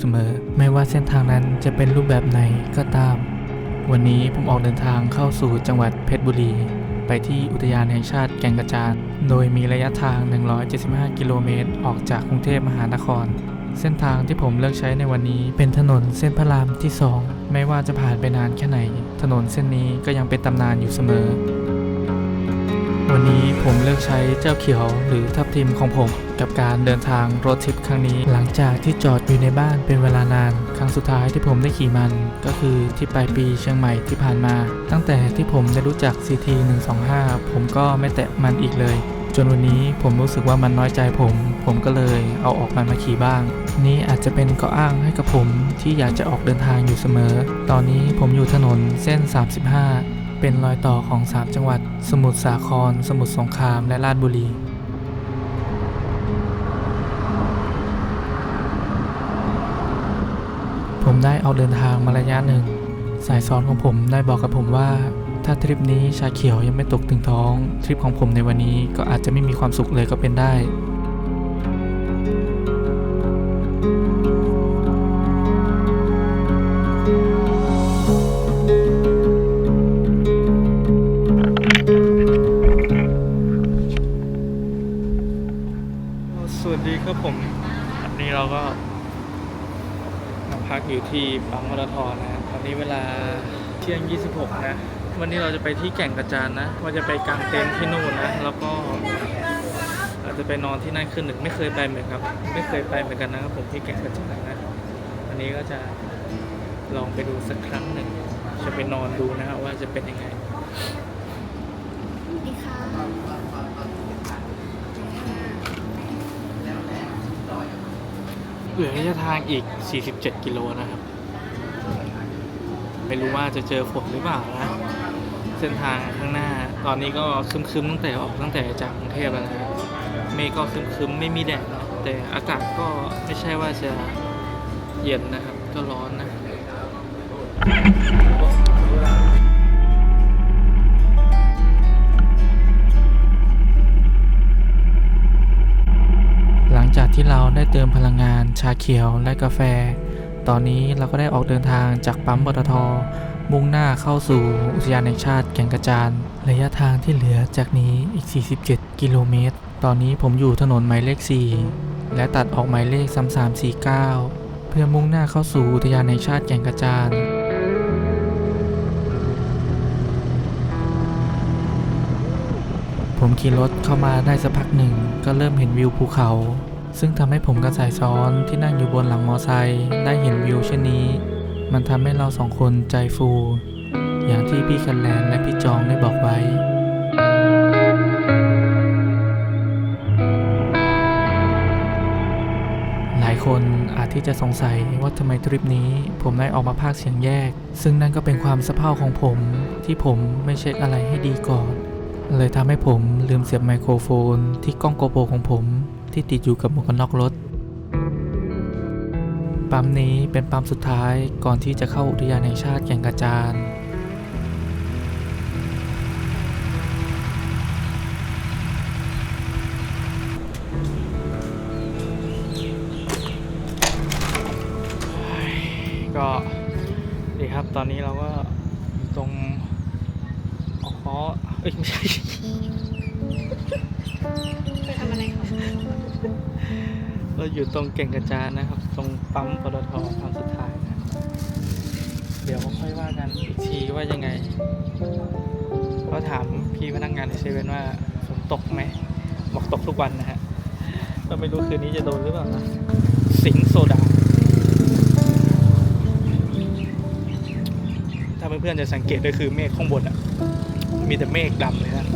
เสมอ ไม่ว่าเส้นทางนั้นจะเป็นรูปแบบไหนก็ตาม วันนี้ผมออกเดินทางเข้าสู่จังหวัดเพชรบุรี ไปที่อุทยานแห่งชาติแก่งกระจาน โดยมีระยะทาง 175 กิโลเมตร ออกจากกรุงเทพมหานคร เส้นทางที่ผมเลือกใช้ในวันนี้เป็นถนนเส้นพระรามที่ 2 ไม่ว่าจะผ่านไปนานแค่ไหน ถนนเส้นนี้ก็ยังเป็นตำนานอยู่เสมอ วันนี้ผมเลือกใช้เจ้าเขียวหรือทับทิมของผม กับการเดินทางรถทริปครั้งนี้ หลังจากที่จอดอยู่ในบ้านเป็นเวลานาน ครั้งสุดท้ายที่ผมได้ขี่มัน ก็คือที่ปลายปีเชียงใหม่ที่ผ่านมา ตั้งแต่ที่ผมได้รู้จัก CT 125 ผมก็ไม่แตะมันอีกเลยจนวันนี้ผมรู้สึกว่ามันน้อยใจผม ผมก็เลยเอาออกมันมาขี่บ้าง นี่อาจจะเป็นข้ออ้างให้กับผมที่อยากจะออกเดินทางอยู่เสมอ ตอนนี้ผมอยู่ถนนเส้น 35 เป็นรอยต่อของ 3 จังหวัด สมุทรสาคร สมุทรสงคราม และราชบุรี ผม ได้เอาเดินทางมาระยะหนึ่ง สายซ้อนของผมได้บอกกับผมว่า ถ้าทริปนี้ชาเขียวยังไม่ตกถึงท้อง ทริปของผมในวันนี้ก็อาจจะไม่มีความสุขเลยก็เป็นได้ ที่ปั๊มมอเตอร์ทอนะตอนนี้เวลาเที่ยง 26 นะ วันนี้เราจะไปที่แก่งกระจานนะว่าจะไปกางเต็นท์ที่นู่นนะ แล้วก็อาจจะไปนอนที่นั่นคืนหนึ่งไม่เคยไปเหมือนครับ ไม่เคยไปเหมือนกันนะครับผมที่แก่งกระจานนะวันนี้ก็จะลองไปดูสักครั้งหนึ่งจะไปนอนดูนะครับว่าจะเป็นยังไง ลือระยะทางอีก 47 กิโลนะครับ ไม่รู้ว่าจะเจอฝนหรือเปล่านะเส้นทางข้างหน้า ตอนนี้ก็คึมๆตั้งแต่ออกตั้งแต่จากกรุงเทพแล้วนะเมฆก็คึมๆไม่มีแดดนะแต่อากาศก็ไม่ใช่ว่าจะเย็นนะครับ ก็ร้อนนะ ที่เราได้เติมพลังงานชาเขียวและกาแฟ ตอนนี้เราก็ได้ออกเดินทางจากปั๊มปตท มุ่งหน้าเข้าสู่อุทยานแห่งชาติแก่งกระจาน ระยะทางที่เหลือจากนี้อีก 47 กิโลเมตร ตอนนี้ผมอยู่ถนนหมายเลข 4 และตัดออกหมายเลข 3349 เพื่อมุ่งหน้าเข้าสู่อุทยานแห่งชาติแก่งกระจานผมขี่รถเข้ามาได้สักพักหนึ่งก็เริ่มเห็นวิวภูเขา ซึ่งทำให้ผมกับสายซ้อนที่นั่งอยู่บนหลังมอไซค์ได้เห็นวิวเช่นนี้ มันทำให้เราสองคนใจฟู อย่างที่พี่คันแลนและพี่จองได้บอกไว้หลายคนอาจที่จะสงสัยว่าทำไมทริปนี้ผมได้ออกมาพากย์เสียงแยก ซึ่งนั่นก็เป็นความสะเพร่าของผม ที่ผมไม่เช็คอะไรให้ดีก่อน เลยทำให้ผมลืมเสียบไมโครโฟนที่กล้องโกโปรของผม ที่ติดอยู่กับหมวกกันน็อกรถ ปั๊มนี้เป็นปั๊มสุดท้ายก่อนที่จะเข้าอุทยานแห่งชาติแก่งกระจานก็ดีครับตอนนี้เราก็ตรงอออเอ้ยไม่ใช่ อยู่ตรงเก่งกระจานนะครับ ตรงปั๊มปตทปั๊มสุดท้ายนะเดี๋ยวค่อยว่ากันอีกทีว่ายังไง ก็ถามพี่พนักงานในเซเว่นว่าฝนตกไหมบอกตกทุกวันนะฮะก็ไม่รู้คืนนี้จะโดนหรือเปล่านะสิงโซดา ถ้าเพื่อนๆจะสังเกตก็คือเมฆข้างบนอะมีแต่เมฆดำเลยนะ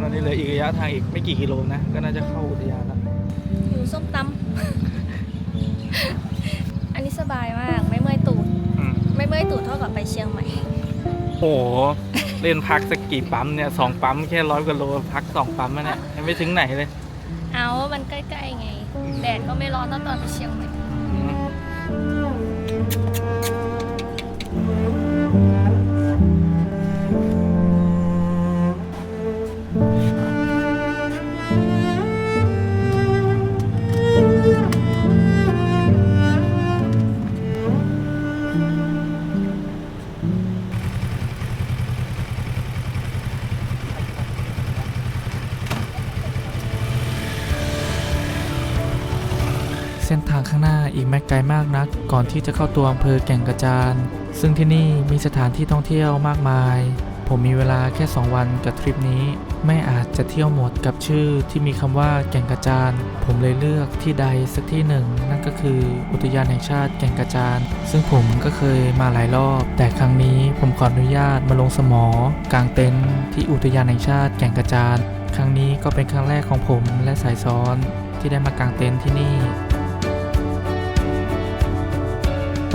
ตอนนี้เหลืออีกระยะทางอีกไม่กี่กิโลนะ ก็น่าจะเข้าอุทยานแล้ว หิวส้มตำ อันนี้สบายมาก ไม่เมื่อยตูด อืมไม่เมื่อยตูดเท่ากับไปเชียงใหม่ โอ้โห เล่นพักสักกี่ปั๊มเนี่ยสองปั๊มแค่ร้อยกว่าโลพักสองปั๊มอะเนี่ยยังไม่ถึงไหนเลย เอา มันใกล้ๆไง แดดก็ไม่ร้อนเท่าตอนไปเชียงใหม่อืม ที่จะเข้าตัวอำเภอแก่งกระจาน ซึ่งที่นี่มีสถานที่ท่องเที่ยวมากมาย ผมมีเวลาแค่ 2 วันกับทริปนี้ ไม่อาจจะเที่ยวหมดกับชื่อที่มีคำว่าแก่งกระจาน ผมเลยเลือกที่ใดสักที่หนึ่ง นั่นก็คืออุทยานแห่งชาติแก่งกระจาน ซึ่งผมก็เคยมาหลายรอบ แต่ครั้งนี้ผมขออนุญาตมาลงสมอกางเต็นท์ที่อุทยานแห่งชาติแก่งกระจาน ครั้งนี้ก็เป็นครั้งแรกของผมและสายซ้อนที่ได้มากางเต็นท์ที่นี่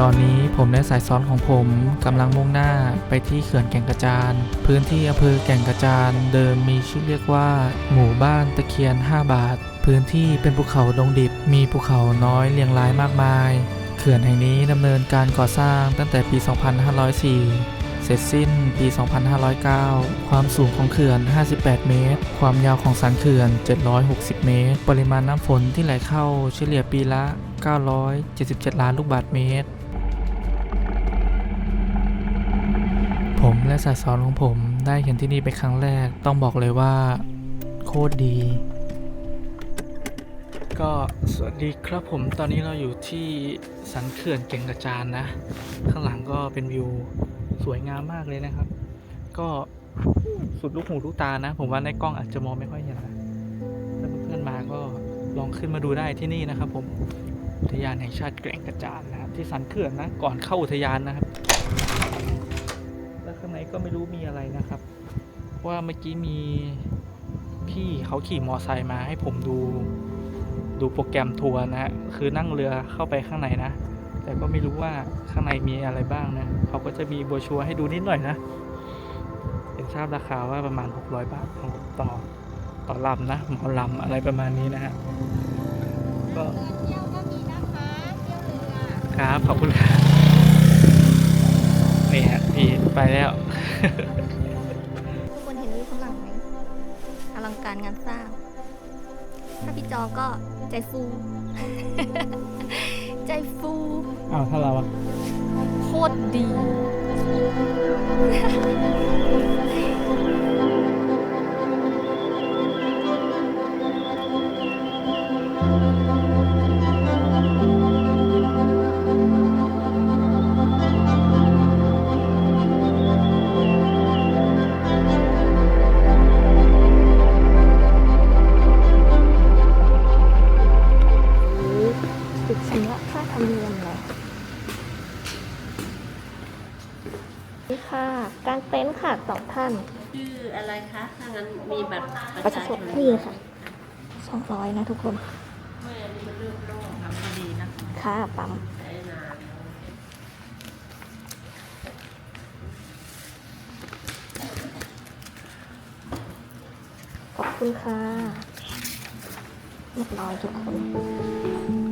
ตอนนี้ผมและสายซ้อนของผมกำลังมุ่งหน้าไปที่เขื่อนแก่งกระจาน พื้นที่อำเภอแก่งกระจานเดิมมีชื่อเรียกว่า หมู่บ้านตะเคียน 5 บาท พื้นที่เป็นภูเขาดงดิบ มีภูเขาน้อยเรียงรายมากมาย เขื่อนแห่งนี้ดำเนินการก่อสร้างตั้งแต่ปี 2504 เสร็จสิ้นปี 2509 ความสูงของเขื่อน 58 เมตร ความยาวของสันเขื่อน 760 เมตร ปริมาณน้ำฝนที่ไหลเข้าเฉลี่ยปีละ 977 ล้านลูกบาศก์เมตร ผมและสายซ้อนของผมได้เห็นที่นี่เป็นครั้งแรก ต้องบอกเลยว่า โคตรดี ก็สวัสดีครับผมตอนนี้เราอยู่ที่สันเขื่อนเก่งกระจานนะ ข้างหลังก็เป็นวิวสวยงามมากเลยนะครับ ก็สุดลูกหูลูกตานะ ผมว่าในกล้องอาจจะมองไม่ค่อยเห็นนะถ้าเพื่อนๆมาก็ลองขึ้นมาดูได้ที่นี่นะครับ ผมอุทยานแห่งชาติแก่งกระจานนะครับที่สันเขื่อนนะ ก่อนเข้าอุทยานนะครับางในก็ไม่รู้มีอะไรนะครับ ว่าเมื่อกี้มีพี่เขาขี่มอไซค์มาให้ผมดูดูโปรแกรมทัวร์นะฮะคือนั่งเรือเข้าไปข้างในนะ แต่ก็ไม่รู้ว่าข้างในมีอะไรบ้างนะเขาก็จะมีโบรชัวร์ให้ดูนิดหน่อยนะเห็นทราบราคาว่าประมาณ 600 บาทต่อต่อต่อลำนะหมอลำอะไรประมาณนี้นะฮะก็เที่ยวก็มีนะคะเที่ยวเรือครับขอบคุณครับนี่ฮะ พี่ไปแล้ว ทุกคนเห็นวิวข้างหลังไหมอลังการงานสร้าง ถ้าพี่จองก็ใจฟู ใจฟูอ้าวถ้าเราอะโคตรดีติด ชื่ออะไรคะถ้างั้นมีบัตรประชาชนนี่ค่ะสองร้อยนะทุกคนไม่อันนี้มันเรื่องค่ะปั๊มใช้นานขอบคุณค่ะเรียบร้อยทุกคน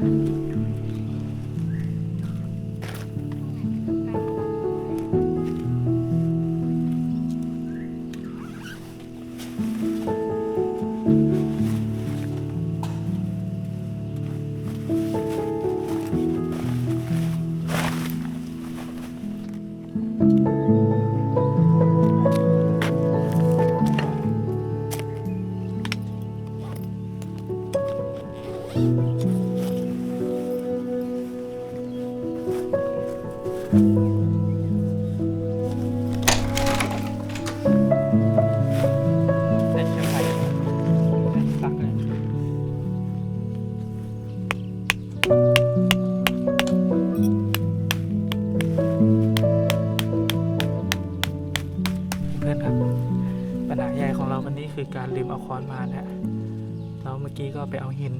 กี้ก็ไปเอาหิน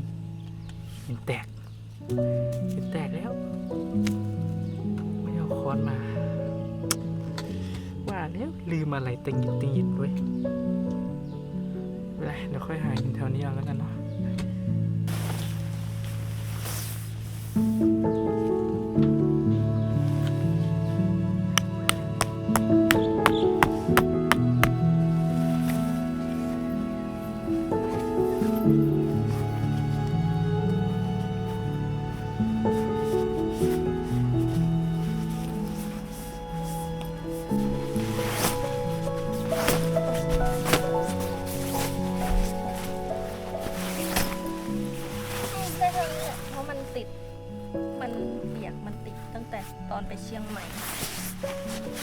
หินแตกหินแตกแล้ว ไม่เอาค้อนมา ว่าแล้วลืมอะไรติงหินติงหินด้วยเดี๋ยวค่อยหาหินแถวนี้เอาแล้วกันเนาะ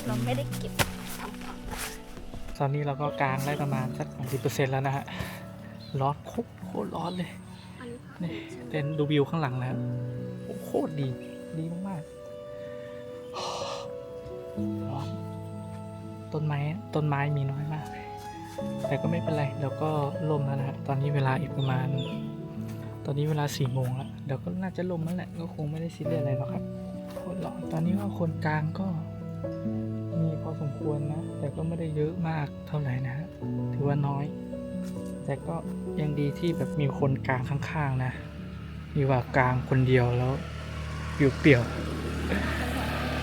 เราไม่ได้เก็บตอนนี้เราก็กางได้ประมาณสัก30%แล้วนะฮะ ร้อนโคตรโคตรร้อนเลย อันนี้นี่เต้นดูวิวข้างหลังนะครับโอ้โคตรดี ดีมากๆร้อนต้นไม้ ต้นไม้มีน้อยมากแต่ก็ไม่เป็นไรเดี๋ยวก็ล่มแล้วนะฮะตอนนี้เวลาอีกประมาณ ตอนนี้เวลาสี่โมงแล้วเดี๋ยวก็น่าจะล่มแล้วแหละ ก็คงไม่ได้ซีเรียสอะไรหรอกครับโคตรร้อน ตอนนี้ก็คนกลางก็ มีพอสมควรนะ แต่ก็ไม่ได้เยอะมากเท่าไหร่นะ ถือว่าน้อย แต่ก็ยังดีที่แบบมีคนกลางข้างๆนะดีกว่ากลางคนเดียวแล้วอยู่เปลี่ยว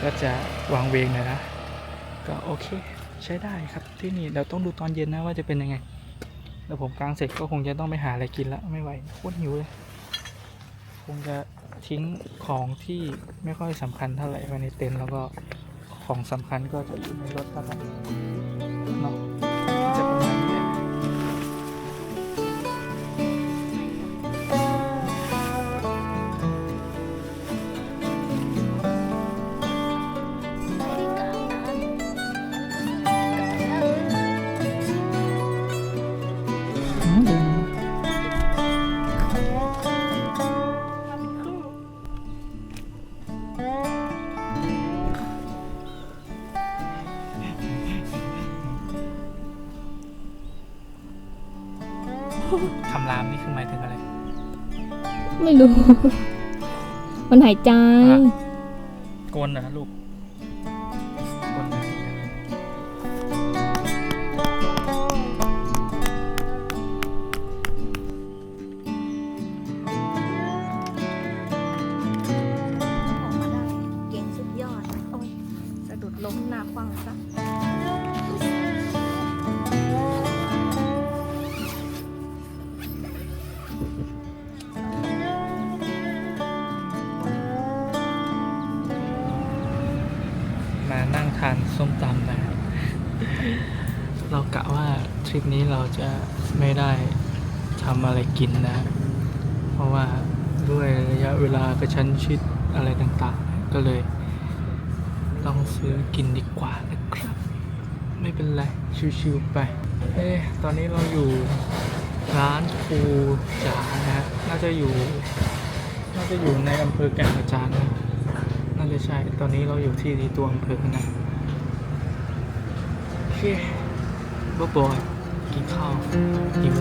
ก็จะวางเวงหน่อยนะ ก็โอเค ใช้ได้ครับที่นี่เดี๋ยวต้องดูตอนเย็นนะว่าจะเป็นยังไงเดี๋ยวผมกลางเสร็จก็คงจะต้องไปหาอะไรกินละไม่ไหวโคตรหิวเลย คงจะทิ้งของที่ไม่ค่อยสำคัญเท่าไหร่ไว้ในเต็นท์แล้วก็ ของสำคัญก็จะอยู่ในรถแล้วกันเนาะ ม่รู้มันหายใจ อะโกนนะลูก นี้เราจะไม่ได้ทำอะไรกินนะ เพราะว่าด้วยระยะเวลากระชั้นชิดอะไรต่างๆ ก็เลยต้องซื้อกินดีกว่านะครับ ไม่เป็นไร ชิวๆไป เอ๊ะตอนนี้เราอยู่ร้านครูจ๋านะฮะน่าจะอยู่ น่าจะอยู่ในอำเภอแก่งกระจานนะน่าจะใช่ ตอนนี้เราอยู่ที่ตัวอำเภอนะโอเคบ๊ายบอย กินข้าวหิว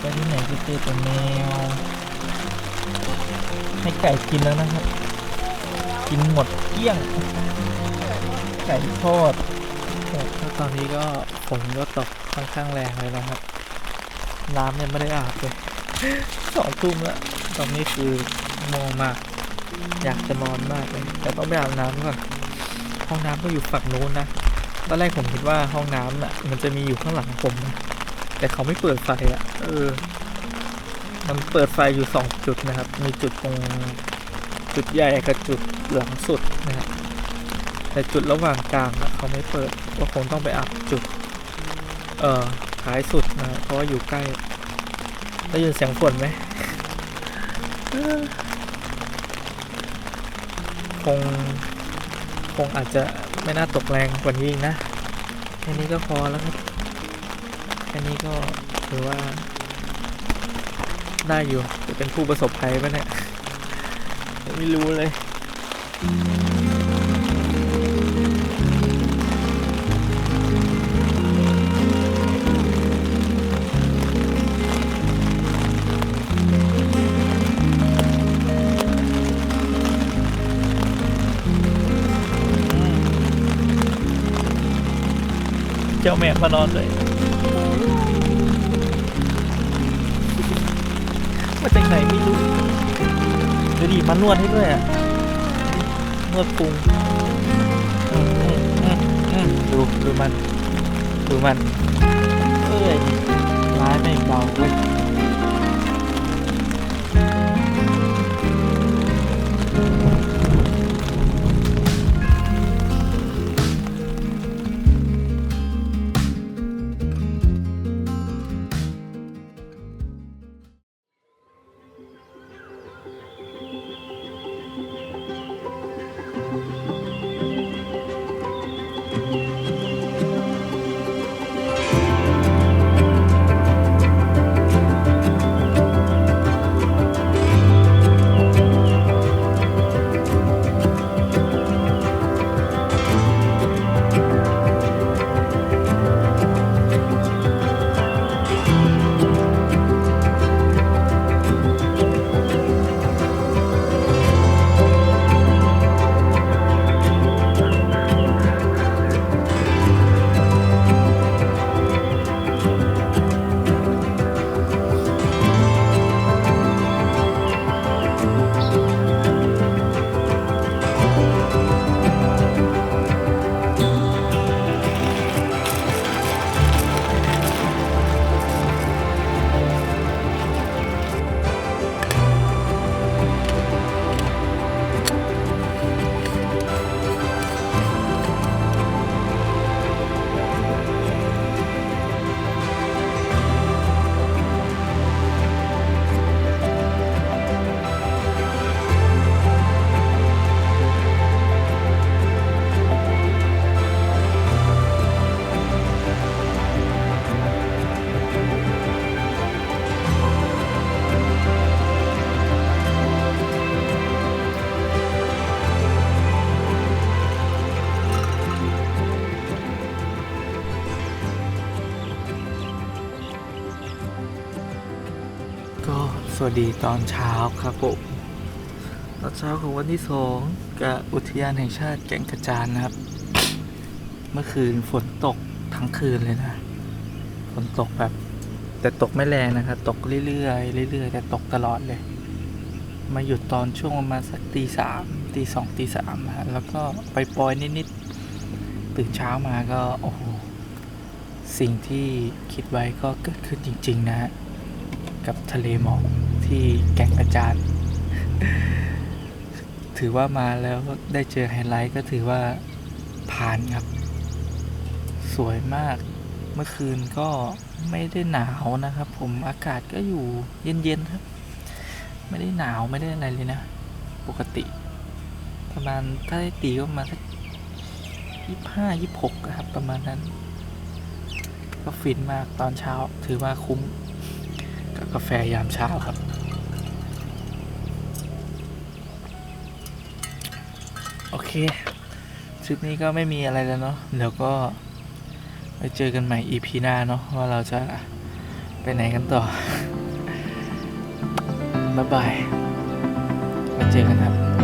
ไปที่ไหนก็เจอแต่แมว ให้ไก่กินแล้วนะครับ กินหมดเกลี้ยง ไก่ทอดแล้วตอนนี้ก็ฝนก็ตกค่อนข้างแรงเลยนะครับ น้ำยังไม่ได้อาบเลยสองทุ่มแล้วตอนนี้คือมองมาก อยากจะนอนมากเลย แต่ต้องไปอาบน้ำก่อนห้องน้ำก็อยู่ฝั่งนู้นนะตอนแรกผมคิดว่าห้องน้ำน่ะ มันจะมีอยู่ข้างหลังผมนะแต่เขาไม่เปิดไฟอะ เออ มันเปิดไฟอยู่สองจุดนะครับ มีจุดตรงจุดใหญ่กับจุดหลังสุดนะครับ แต่จุดระหว่างกลางอะเขาไม่เปิดก็คงต้องไปอัพจุด เอ่อท้ายสุดนะเพราะว่าอยู่ใกล้ได้ยินเสียงฝนไหมคงคงอาจจะไม่น่าตกแรงกว่านี้อีกนะ แค่นี้ก็พอแล้วครับ แค่นี้ก็ถือว่า ได้อยู่จะเป็นผู้ประสบภัยปะเนี่ย ไม่รู้เลย จ้าแม่มานอนเลยมาจากไหนไม่รู้ดูดิมานวดให้ด้วยอะนวดพุงอืมอืมอืมอืมดูดูมัน ดูมันเอ้ยร้ายไม่เบาเว้ย สวัสดีตอนเช้าครับผมตอนเช้าของวันที่สองกับอุทยานแห่งชาติแก่งกระจานนะครับ เมื่อคืนฝนตกทั้งคืนเลยนะ ฝนตกแบบ แต่ตกไม่แรงนะครับ ตกเรื่อยๆเรื่อยๆแต่ตกตลอดเลย มาหยุดตอนช่วงประมาณสักตีสามตีสองตีสามนะฮะแล้วก็ไปปล่อยนิดๆตื่นเช้ามาก็โอ้โหสิ่งที่คิดไว้ก็เกิดขึ้นจริง ๆ นะฮะกับทะเลหมอก ที่แก่งกระจานถือว่ามาแล้วได้เจอไฮไลท์ก็ถือว่าผ่านครับ สวยมาก เมื่อคืนก็ไม่ได้หนาวนะครับ ผมอากาศก็อยู่เย็นๆครับ ไม่ได้หนาวไม่ได้อะไรเลยนะ ปกติ ประมาณถ้าได้ตีก็มาสักยี่ห้ายี่หกครับ ประมาณนั้น ก็ฟินมากตอนเช้าถือว่าคุ้มกับกาแฟยามเช้าครับ โอเคทริปนี้ก็ไม่มีอะไรแล้วเนาะเดี๋ยวก็ไปเจอกันใหม่ EP หน้าเนาะว่าเราจะไปไหนกันต่อ บ๊ายบายไว้เจอกันครับ